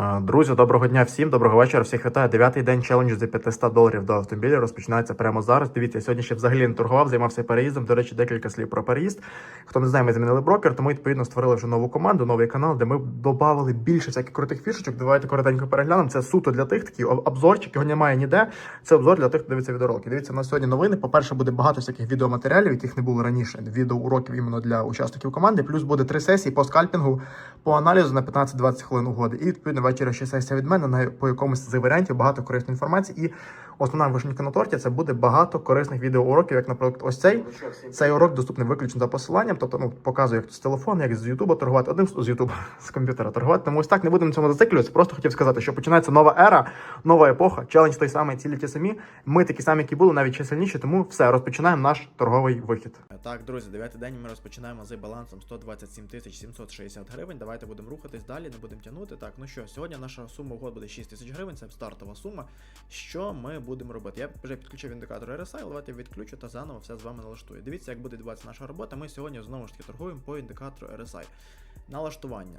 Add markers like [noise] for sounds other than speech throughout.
А, Друзі, доброго дня всім, доброго вечора. Всіх вітаю. Дев'ятий день челенджу за 500 доларів до автомобіля розпочинається прямо зараз. Дивіться, я сьогодні ще взагалі не торгував, займався переїздом. До речі, декілька слів про переїзд. Хто не знає, ми змінили брокер, тому відповідно створили вже нову команду, новий канал, де ми додали більше всяких крутих фішечок. Давайте коротенько переглянемо. Це суто для тих, такий обзорчик, його немає ніде. Це обзор для тих, хто дивиться відеоролики. Дивіться, у нас сьогодні новини. По-перше, буде багато всяких відеоматеріалів, яких не було раніше. Відеоуроків іменно для учасників команди. Плюс буде три сесії по скальпінгу, по аналізу на 15-20 хвилин угоди. І відповідно ввечері ще сесія від мене на по якомусь з варіантів багато корисної інформації. І основна вишенька на торті це буде багато корисних відеоуроків, як, наприклад, ось цей. Цей урок доступний виключно за посиланням, тобто ну показую, як з телефону, як з Ютуба торгувати. Одним з Ютуба [laughs] з комп'ютера торгувати. Тому ось так не будемо цьому зациклюватися. Просто хотів сказати, що починається нова ера, нова епоха. Челендж той самий, цілі ті самі. Ми такі самі, які були, навіть ще сильніші. Тому все розпочинаємо наш торговий вихід. Так, друзі, дев'ятий день ми розпочинаємо з балансом 127 тисяч 760 гривень. Давайте будемо рухатись далі, не будемо тягнути. Так, ну що, сьогодні наша сума угод буде 6 тисяч гривень, це стартова сума. Що ми будемо робити? Я вже підключив індикатор RSI, давайте я відключу та заново все з вами налаштую. Дивіться, як буде відбуватися наша робота. Ми сьогодні знову ж таки торгуємо по індикатору RSI. Налаштування.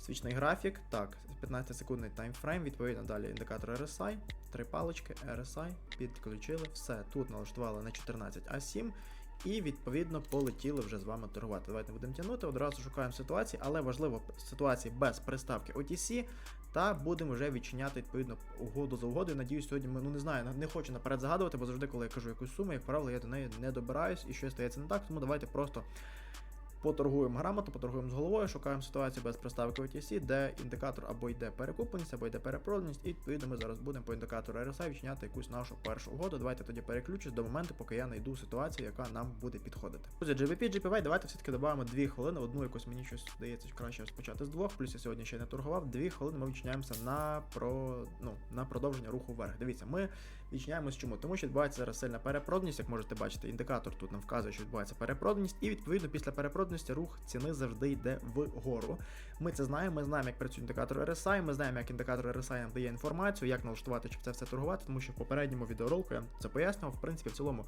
Свічний графік, так, 15 секундний таймфрейм, відповідно далі індикатор RSI, три палички, RSI, підключили, все, тут налаштували на 14 А7 і відповідно полетіли вже з вами торгувати. Давайте будемо тягнути, одразу шукаємо ситуації, але важливо ситуації без приставки OTC, та будемо вже відчиняти відповідно угоду за угодою. Надіюсь, сьогодні ми ну не знаю, не хочу наперед загадувати, бо завжди, коли я кажу якусь суму, як правило, я до неї не добираюсь і щось стається не так, тому давайте просто. Поторгуємо грамотно, поторгуємо з головою, шукаємо ситуацію без приставки OTC, де індикатор або йде перекупленість, або йде перепроданість, і відповідно ми зараз будемо по індикатору RSI відчиняти якусь нашу першу угоду. Давайте тоді переключусь до моменту, поки я знайду ситуацію, яка нам буде підходити. Друзі, GBP, GPY, давайте все-таки додамо 2 хвилини. Одну якось мені щось здається краще розпочати з двох. Плюс я сьогодні ще не торгував. 2 хвилини ми відчиняємося на про ну на продовження руху вверх. Дивіться, ми відчиняємось чому? Тому що відбувається зараз сильна перепроданість, як можете бачити, індикатор тут нам вказує, що відбувається перепроданість, і відповідно після перепроданості рух ціни завжди йде вгору. Ми це знаємо, ми знаємо, як працює індикатор RSI, ми знаємо, як індикатор RSI нам дає інформацію, як налаштувати, щоб це все торгувати, тому що в попередньому відеоролку я це пояснював. В принципі, в цілому,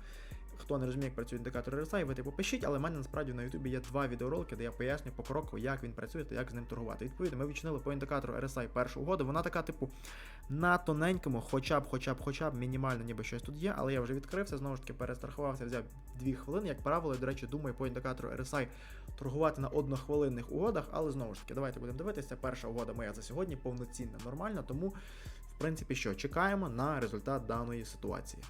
хто не розуміє, як працює індикатор RSI, ви типу пишіть, але в мене насправді на Ютубі є два відеоролики, де я пояснюю по кроку, як він працює та як з ним торгувати. Відповідно, ми відчинили по індикатору RSI першу угоду. Вона така, типу, на тоненькому, хоча б, хоча б, хоча б мінімально, ніби щось тут є, але я вже відкрився, знову ж таки перестрахувався, взяв 2 хвилини. Як правило, я, до речі, думаю по індикатору RSI торгувати на однохвилинних угодах, але знову ж таки, давайте будемо дивитися. Перша угода моя за сьогодні повноцінна, нормальна, тому, в принципі, що, чекаємо на результат даної ситуації.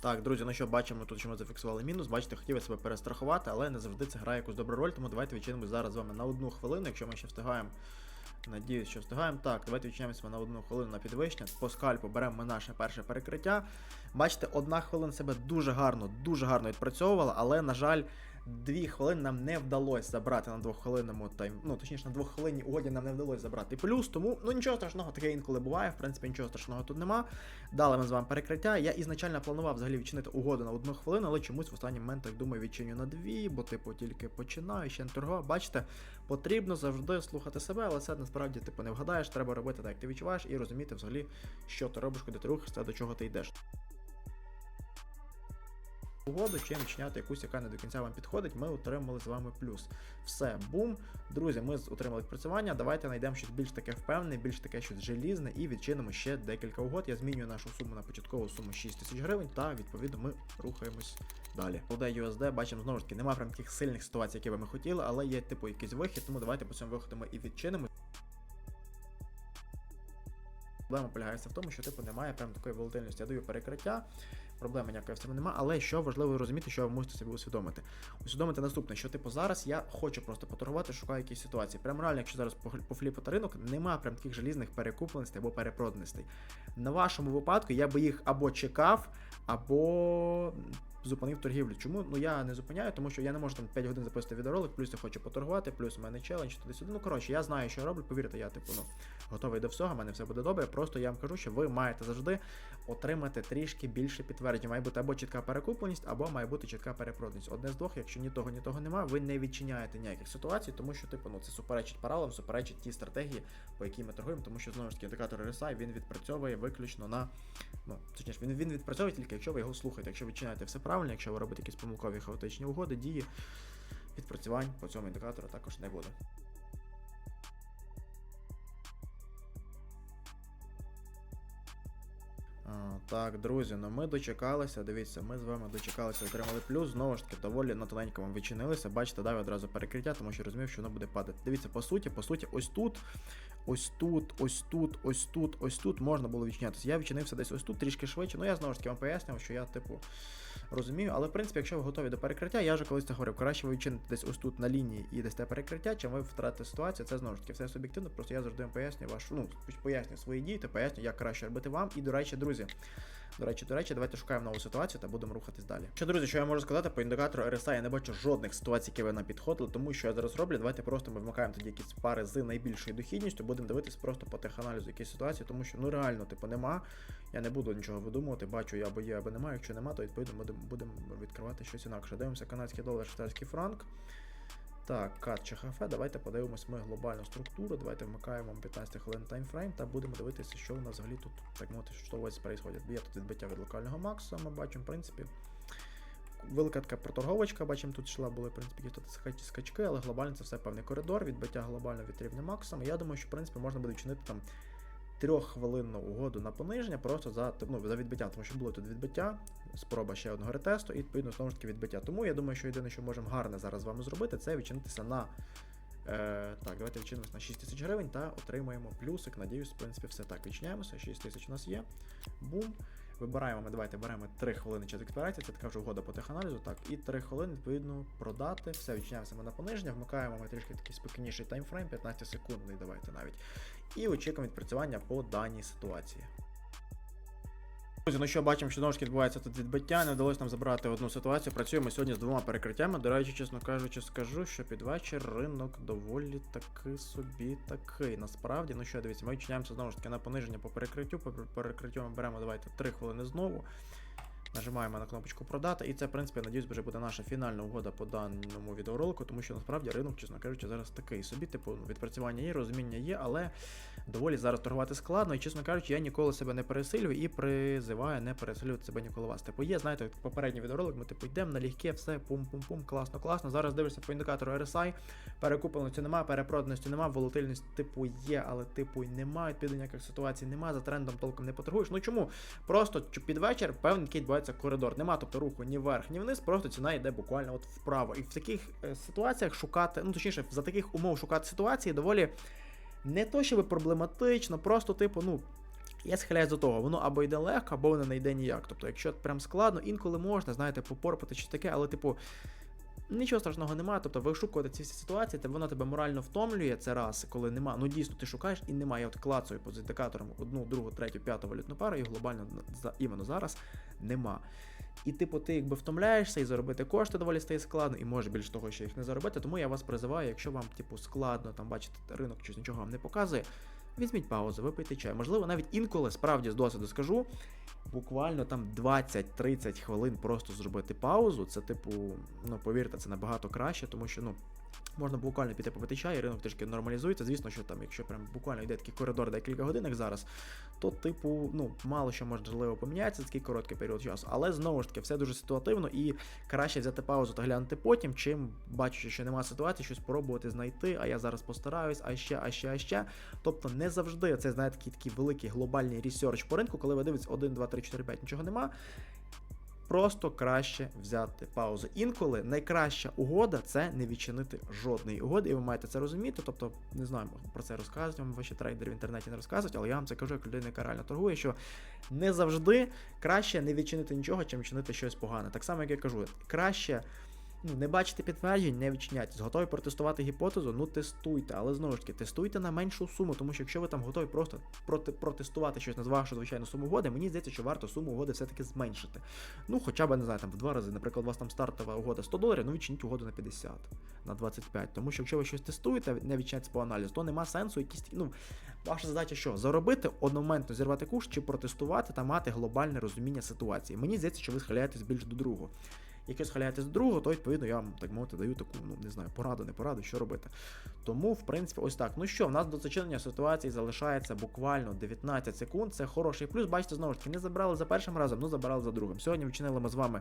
Так, друзі, ну що бачимо, тут що ми зафіксували мінус. Бачите, хотів я себе перестрахувати, але не завжди це грає якусь добру роль, тому давайте відчинимось зараз з вами на одну хвилину, якщо ми ще встигаємо. Надіюсь, що встигаємо. Так, давайте відчиняємося на одну хвилину на підвищення. По скальпу беремо ми наше перше перекриття. Бачите, одна хвилина себе дуже гарно, дуже гарно відпрацьовувала, але, на жаль, дві хвилини нам не вдалося забрати на двоххвилинному тайм. Ну, точніше, на двоххвилинній угоді нам не вдалося забрати плюс, тому ну нічого страшного, таке інколи буває. В принципі, нічого страшного тут нема. Дали ми з вами перекриття. Я ізначально планував взагалі відчинити угоду на одну хвилину, але чомусь в останній момент так думаю, відчиню на дві, бо типу тільки починаю, ще не торгував. Бачите, потрібно завжди слухати себе, але це насправді типу не вгадаєш, треба робити так, як ти відчуваєш, і розуміти взагалі, що ти робиш, куди ти рухаєшся, до чого ти йдеш. Угоду, чим відчиняти якусь, яка не до кінця вам підходить, ми отримали з вами плюс. Все, бум. Друзі, ми отримали відпрацювання. Давайте знайдемо щось більш таке впевнене, більш таке щось желізне і відчинимо ще декілька угод. Я змінюю нашу суму на початкову суму 6 тисяч гривень, та відповідно ми рухаємось далі. Буде USD, бачимо знову ж таки, немає прям таких сильних ситуацій, які би ми хотіли, але є типу якийсь вихід, тому давайте по цьому виходу ми і відчинимо. Проблема полягається в тому, що типу немає прям такої волатильності. Я даю перекриття, проблеми ніякої в цьому немає, але що важливо розуміти, що ви можете собі усвідомити. Усвідомити наступне, що типу зараз я хочу просто поторгувати, шукаю якісь ситуації. Прямо реально, якщо зараз пофліпати ринок, немає прям таких желізних перекупленостей або перепроданостей. На вашому випадку я би їх або чекав, або зупинив торгівлю. Чому? Ну я не зупиняю, тому що я не можу там 5 годин записати відеоролик, плюс я хочу поторгувати, плюс у мене челендж туди-сюди. Ну коротше, я знаю, що роблю. Повірте, я типу ну готовий до всього, в мене все буде добре. Просто я вам кажу, що ви маєте завжди отримати трішки більше підтвердження. Має бути або чітка перекупленість, або має бути чітка перепроданість. Одне з двох, якщо ні того, ні того немає, ви не відчиняєте ніяких ситуацій, тому що типу ну це суперечить правилам, суперечить ті стратегії, по якій ми торгуємо, тому що знову ж таки індикатор RSI він відпрацьовує виключно на ну точніше, він, він відпрацьовує тільки, якщо ви його слухаєте. Якщо ви відчиняєте все правильно. якщо ви робите якісь помилкові хаотичні угоди, дії, відпрацювань по цьому індикатору також не буде. Так, друзі, ну ми дочекалися. Дивіться, ми з вами дочекалися, отримали плюс. Знову ж таки, доволі на тоненькому відчинилися. Бачите, дав одразу перекриття, тому що розумів, що воно буде падати. Дивіться, по суті, по суті, ось тут, ось тут, ось тут, ось тут, ось тут можна було відчинятися. Я відчинився десь ось тут трішки швидше. Ну я знову ж таки вам пояснював, що я, типу, розумію. Але в принципі, якщо ви готові до перекриття, я вже колись це говорив, краще ви відчините десь ось тут на лінії і десь те перекриття, чим ви втратите ситуацію. Це знову ж таки все суб'єктивно. Просто я завжди вам пояснюю вашу, ну, пояснюю свої дії, та пояснюю, як краще робити вам. І, до речі, друзі. До речі, до речі, давайте шукаємо нову ситуацію та будемо рухатись далі. Що, друзі, що я можу сказати по індикатору RSI, я не бачу жодних ситуацій, які ви нам підходили, тому що я зараз роблю. Давайте просто ми вмикаємо тоді якісь пари з найбільшою дохідністю, будемо дивитись просто по теханалізу якісь ситуації, тому що ну реально, типу, нема. Я не буду нічого видумувати, бачу, я або є, або немає. Якщо нема, то відповідно будемо будемо відкривати щось інакше. Дивимося канадський долар, швейцарський франк. Так, кат ЧХФ, давайте подивимось ми глобальну структуру. Давайте вмикаємо 15 хвилин таймфрейм та будемо дивитися, що у нас взагалі тут, так мовити, що у вас відбувається. Є тут відбиття від локального макса, ми бачимо, в принципі. Велика така проторговочка, бачимо, тут йшла, були, в принципі, якісь скачки, але глобально це все певний коридор, відбиття глобально від рівня максимум. Я думаю, що в принципі можна буде вчинити там трьоххвилинну угоду на пониження просто за, ну, за відбиття, тому що було тут відбиття, спроба ще одного ретесту і відповідно знову ж таки відбиття. Тому я думаю, що єдине, що можемо гарне зараз з вами зробити, це відчинитися на. Е, так, давайте відчинимося на 6 тисяч гривень та отримаємо плюсик. Надіюсь, в принципі, все так. Відчиняємося. 6 тисяч у нас є. Бум. Вибираємо ми, давайте беремо 3 хвилини час експірації, це така вже угода по теханалізу. Так, і 3 хвилини, відповідно, продати. Все, відчиняємося ми на пониження, вмикаємо ми трішки такий спокійніший таймфрейм, 15 секундний, давайте навіть. І очікуємо відпрацювання по даній ситуації. Друзі, ну що бачимо, що знову ж відбувається тут відбиття. Не вдалося нам забрати одну ситуацію. Працюємо сьогодні з двома перекриттями. До речі, чесно кажучи, скажу, що під вечір ринок доволі таки собі такий. Насправді, ну що, дивіться, ми відчиняємося знову ж таки на пониження по перекриттю. По перекриттю ми беремо давайте 3 хвилини знову. Нажимаємо на кнопочку продати, і це, в принципі, надіюсь, вже буде наша фінальна угода по даному відеоролику, тому що насправді ринок, чесно кажучи, зараз такий собі, типу, відпрацювання є, розуміння є, але доволі зараз торгувати складно. І, чесно кажучи, я ніколи себе не пересилюю і призиваю не пересилювати себе ніколи вас. Типу, є, знаєте, попередній відеоролик, ми типу йдемо налегке, все, пум-пум-пум, класно, класно. Зараз дивишся по індикатору RSI, перекупленості немає, перепроданості немає, волатильність типу є, але типу немає, ніяких ситуацій немає, за трендом толком не поторгуєш. Ну чому? Просто під вечір певний який відбувається коридор. Нема тобто руху ні вверх, ні вниз, просто ціна йде буквально от вправо. І в таких е, ситуаціях шукати, ну точніше, за таких умов шукати ситуації доволі не то, щоб проблематично, просто типу, ну. Я схиляюсь до того, воно або йде легко, або воно не йде ніяк. Тобто, якщо прям складно, інколи можна, знаєте, попорпати щось таке, але, типу, нічого страшного немає. Тобто, вишукувати ці всі ситуації, то воно тебе морально втомлює це раз, коли нема. Ну дійсно ти шукаєш і немає. Я от клацаю по індикаторам одну, другу, третю, п'яту валютну пару, і глобально іменно зараз нема. І, типу, ти якби втомляєшся і заробити кошти доволі стає складно, і може більш того, що їх не заробити. Тому я вас призиваю, якщо вам, типу, складно, там бачите, ринок щось нічого вам не показує. Візьміть паузу, випийте чай. Можливо, навіть інколи, справді з досвіду скажу, буквально там 20-30 хвилин просто зробити паузу. Це, типу, ну повірте, це набагато краще, тому що ну. Можна буквально піти попити чай, і ринок трішки нормалізується. Звісно, що там, якщо прям буквально йде такий коридор декілька годин, зараз, то, типу, ну, мало що можливо поміняється такий короткий період часу. Але знову ж таки, все дуже ситуативно і краще взяти паузу та глянути потім, чим бачучи, що немає ситуації, щось спробувати знайти, а я зараз постараюсь, а ще, а ще, а ще. Тобто не завжди це, знаєте, такий великий глобальний ресерч по ринку, коли ви дивитесь 1, 2, 3, 4, 5, нічого нема. Просто краще взяти паузу. Інколи найкраща угода це не відчинити жодної угоди, і ви маєте це розуміти. Тобто, не знаю, про це розказують вам ваші трейдери в інтернеті не розказують, але я вам це кажу як людина, яка реально торгує, що не завжди краще не відчинити нічого, чим чинити щось погане. Так само, як я кажу, краще. Ну, не бачите підтверджень, не відчиняйтесь. Готові протестувати гіпотезу? Ну тестуйте, але знову ж таки, тестуйте на меншу суму, тому що якщо ви там готові просто проти, протестувати щось на вашу звичайну суму угоди, мені здається, що варто суму угоди все-таки зменшити. Ну, хоча б, не знаю, там в два рази, наприклад, у вас там стартова угода 100 доларів, ну відчиніть угоду на 50, на 25. Тому що якщо ви щось тестуєте, не відчиняється по аналізу, то нема сенсу якісь. Ну, ваша задача що? Заробити одномоментно зірвати курс чи протестувати та мати глобальне розуміння ситуації. Мені здається, що ви схиляєтесь більш до другого. Якщо схиляєтесь до другого, то відповідно я вам так мовити даю таку, ну не знаю, пораду, не пораду, що робити. Тому, в принципі, ось так. Ну що, в нас до зачинення ситуації залишається буквально 19 секунд. Це хороший плюс. Бачите, знову ж таки, не забрали за першим разом, ну забрали за другим. Сьогодні вчинили ми з вами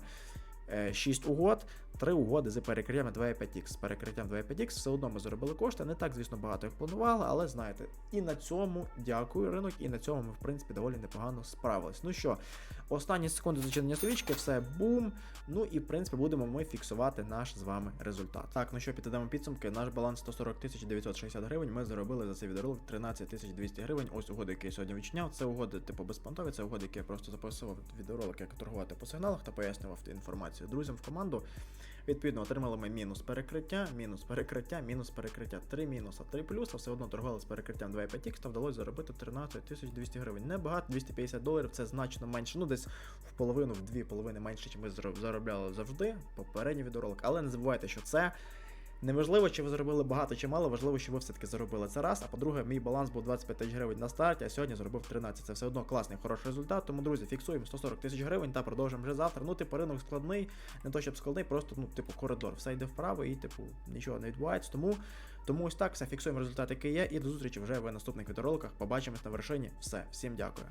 6 угод, 3 угоди з перекриттям 2,5x. З перекриттям 2,5x все одно ми заробили кошти. Не так, звісно, багато як планували, але знаєте, і на цьому дякую ринок, і на цьому ми, в принципі, доволі непогано справились. Ну що, останні секунди зачинення свічки, все бум. Ну і в принципі будемо ми фіксувати наш з вами результат. Так, ну що, підведемо підсумки. Наш баланс 140 тисяч 960 гривень. Ми заробили за цей відеоролик 13 тисяч 200 гривень. Ось угоди, які я сьогодні відчиняв. Це угоди, типу, безпонтові, це угоди, які я просто записував відеоролик, як торгувати по сигналах та пояснював інформацію друзям в команду. Відповідно, отримали ми мінус перекриття, мінус перекриття, мінус перекриття, 3 мінуса, 3 плюса, все одно торгували з перекриттям 2,5 та вдалося заробити 13 тисяч 200 гривень. Небагато, 250 доларів, це значно менше, ну десь в половину, в дві половини менше, ніж ми заробляли завжди, попередній відеоролик. Але не забувайте, що це Неважливо, чи ви заробили багато чи мало, важливо, що ви все-таки заробили це раз. А по-друге, мій баланс був 25 тисяч гривень на старті, а сьогодні заробив 13. Це все одно класний, хороший результат. Тому, друзі, фіксуємо 140 тисяч гривень та продовжимо вже завтра. Ну, типу, ринок складний, не то щоб складний, просто ну, типу, коридор. Все йде вправо і, типу, нічого не відбувається. Тому, тому ось так, все фіксуємо результат, який є. І до зустрічі вже в наступних відеороликах. Побачимось на вершині. Все, всім дякую.